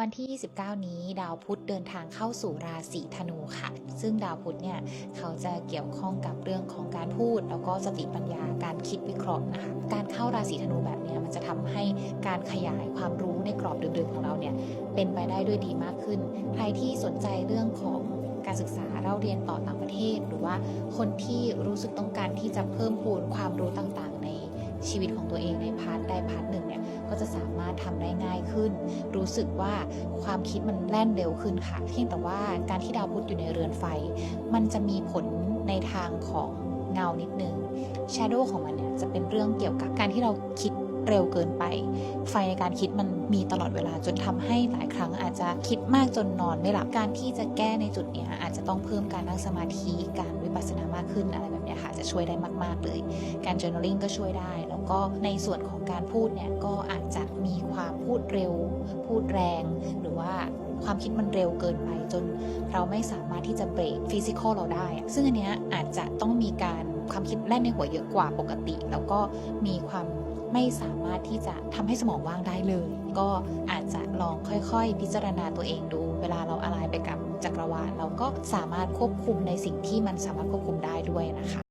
วันที่ 29 นี้ดาวพุธเดินทางเข้าสู่ราศีธนูค่ะ ซึ่งดาวพุธเนี่ยเขาจะเกี่ยวข้องกับเรื่องของการพูด แล้วก็สติปัญญาการคิดวิเคราะห์นะคะ การเข้าราศีธนูแบบนี้มันจะทำให้การขยายความรู้ในกรอบเดิมๆของเราเนี่ยเป็นไปได้ด้วยดีมากขึ้น ใครที่สนใจเรื่องของการศึกษาเราเรียนต่อต่างประเทศ หรือว่าคนที่รู้สึกต้องการที่จะเพิ่มพูนความรู้ต่างๆ ชีวิตของตัวเองในพาร์ทใดพาร์ทหนึ่งเนี่ยก็จะสามารถทำได้ง่ายขึ้น รู้สึกว่าความคิดมันแล่นเร็วขึ้นค่ะเพียงแต่ว่าการที่ดาวพุธอยู่ในเรือนไฟ มันจะมีผลในทางของเงานิดนึงแชโดว์ของมันเนี่ยจะเป็นเรื่องเกี่ยวกับการที่เราคิด เร็วเกินไป ไฟในการคิดมันมีตลอดเวลาจนทำให้หลายครั้งอาจจะคิดมากจนนอนไม่หลับการที่จะแก้ในจุดเนี้ยอาจจะต้องเพิ่มการนั่งสมาธิการวิปัสสนามากขึ้นอะไรแบบเนี้ยค่ะจะช่วยได้มาก ๆ เลย การ journaling ก็ช่วยได้ แล้วก็ในส่วนของการพูดเนี่ยก็อาจจะมีความพูดเร็ว พูดแรง หรือว่าความคิดมันเร็วเกินไปจนเราไม่สามารถที่จะเบรกฟิสิกอลเราได้ ซึ่งอันเนี้ยอาจจะต้องมีการ ความคิดแล่นในหัวเยอะกว่าปกติ แล้วก็มีความไม่สามารถที่จะทำให้สมองว่างได้เลย ก็อาจจะลองค่อยๆ พิจารณาตัวเองดู เวลาเราอะไรไปกับจักรวาลเราก็สามารถควบคุมในสิ่งที่มันสามารถควบคุมได้ด้วยนะคะ